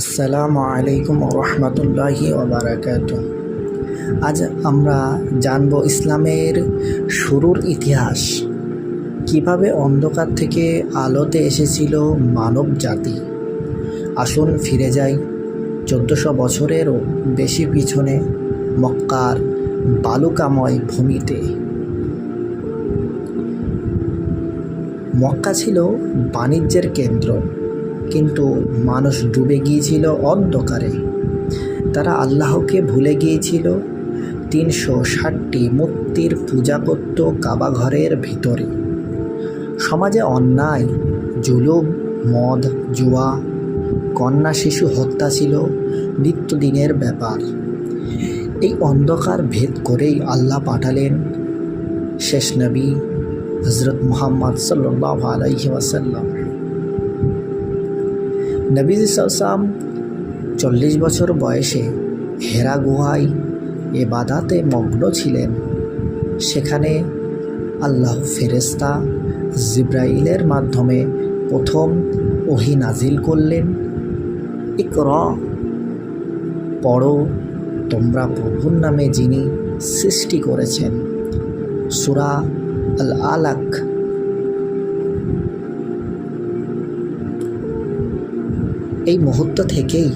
আসসালামু আলাইকুম রহমতুল্লাহি ওবরাকাত আজ আমরা জানব ইসলামের শুরুর ইতিহাস। কীভাবে অন্ধকার থেকে আলোতে এসেছিল মানব জাতি আসুন ফিরে যাই চোদ্দোশো বছরেরও বেশি পিছনে মক্কার বালুকাময় ভূমিতে। মক্কা ছিল বাণিজ্যের কেন্দ্র। কিন্তু মানুষ ডুবে গিয়েছিল অন্ধকারে। তারা আল্লাহকে ভুলে গিয়েছিল। তিনশো ষাটটি মূর্তির পূজা করত কাবাঘরের ভিতরে। সমাজে অন্যায়, জুলুম, মদ, জুয়া, কন্যা শিশু হত্যা ছিল নিত্যদিনের ব্যাপার। এই অন্ধকার ভেদ করেই আল্লাহ পাঠালেন শেষ নবী হজরত মুহাম্মদ সাল্লাহ আলাইহি ওয়াসাল্লাম। নবীজ সাম চল্লিশ বছর বয়সে হেরা গুহায় এবাদাতে মগ্ন ছিলেন। সেখানে আল্লাহ ফেরেস্তা জিব্রাইলের মাধ্যমে প্রথম ওহি নাজিল করলেন। ইকর, পড়ো, তোমরা প্রভুর নামে যিনি সৃষ্টি করেছেন। সুরা আল আলাক এই মুহূর্ত থেকেই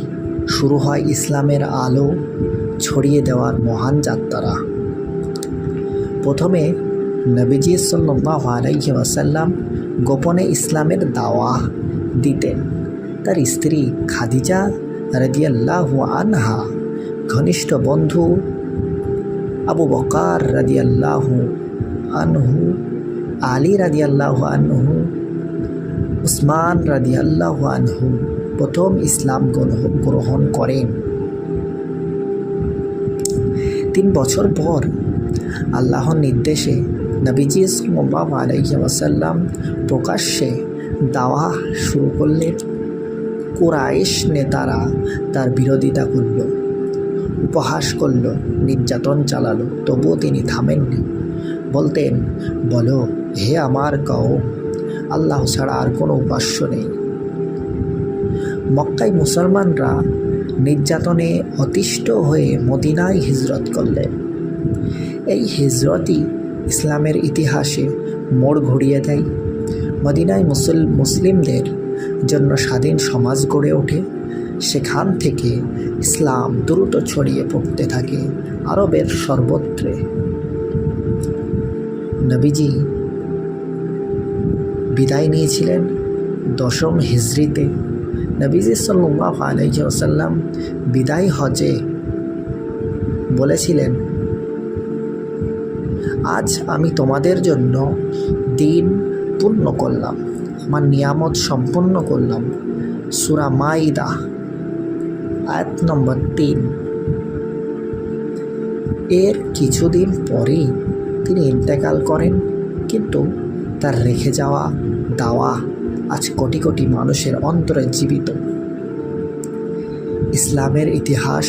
শুরু হয় ইসলামের আলো ছড়িয়ে দেওয়ার মহান যাত্রা। প্রথমে নবীজি সাল্লাহ আলাইহি ওয়াসাল্লাম গোপনে ইসলামের দাওয়া দিতেন। তার স্ত্রী খাদিজা রাদিয়াল্লাহু আনহা, ঘনিষ্ঠ বন্ধু আবু বকার রাদিয়াল্লাহু আনহু, আলী রাদিয়াল্লাহু আনহু, উসমান রাদিয়াল্লাহু আনহু। প্রথম ইসলাম গ্রহণ করেন। তিন বছর পর আল্লাহর নির্দেশে নবীজি সাল্লাল্লাহু আলাইহি ওয়াসাল্লাম প্রকাশ্যে দাওয়া শুরু করলেন। কুরাইশ নেতারা তার বিরোধিতা করল, উপহাস করল, নির্যাতন চালালো, তবুও তিনি থামেননি। বলতেন, বলো, হে আমার কও আল্লাহ ছাড়া আর কোনো উপাস্য নেই। মক্কায় মুসলমানরা নির্যাতনে অতিষ্ঠ হয়ে মদিনায় হিজরত করলেন। এই হিজরতই ইসলামের ইতিহাসে মোড় ঘুরিয়ে দেয়। মদিনায় মুসল, মুসলিমদের জন্য স্বাধীন সমাজ গড়ে ওঠে। সেখান থেকে ইসলাম দ্রুত ছড়িয়ে পড়তে থাকে আরবের সর্বত্রে। নবীজি বিদায় নিয়েছিলেন দশম হিজড়িতে নবীজি সাল্লাহ আলহি আসাল্লাম বিদায় হজে বলেছিলেন, আজ আমি তোমাদের জন্য দিন পূর্ণ করলাম, আমার নিয়ামত সম্পন্ন করলাম। সুরা মাইদা, আয়াত নম্বর তিন। এর কিছুদিন পরেই তিনি ইন্তেকাল করেন, কিন্তু তার রেখে যাওয়া দাওয়া আজ কোটি কোটি মানুষের অন্তরে জীবিত। ইসলামের ইতিহাস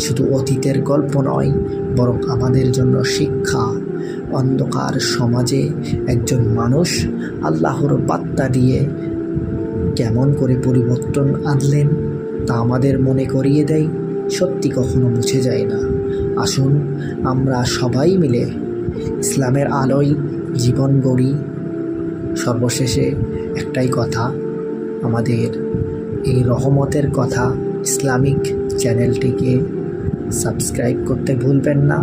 শুধু অতীতের গল্প নয়, বরং আমাদের জন্য শিক্ষা, অন্ধকার সমাজে একজন মানুষ আল্লাহর বার্তা দিয়ে কেমন করে পরিবর্তন আনলেন তা আমাদের মনে করিয়ে দেয়, সত্যি কখনো মুছে যায় না। আসুন আমরা সবাই মিলে ইসলামের আলোয় জীবন গড়ি। সর্বশেষে একটাই কথা, আমাদের এই রহমতের কথা ইসলামিক চ্যানেলটিকে সাবস্ক্রাইব করতে ভুলবেন না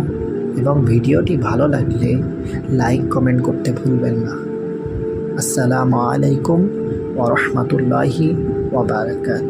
এবং ভিডিওটি ভালো লাগলে লাইক, কমেন্ট করতে ভুলবেন না। আসসালামু আলাইকুম ওরহমতুল্লাহি ওবরাকাত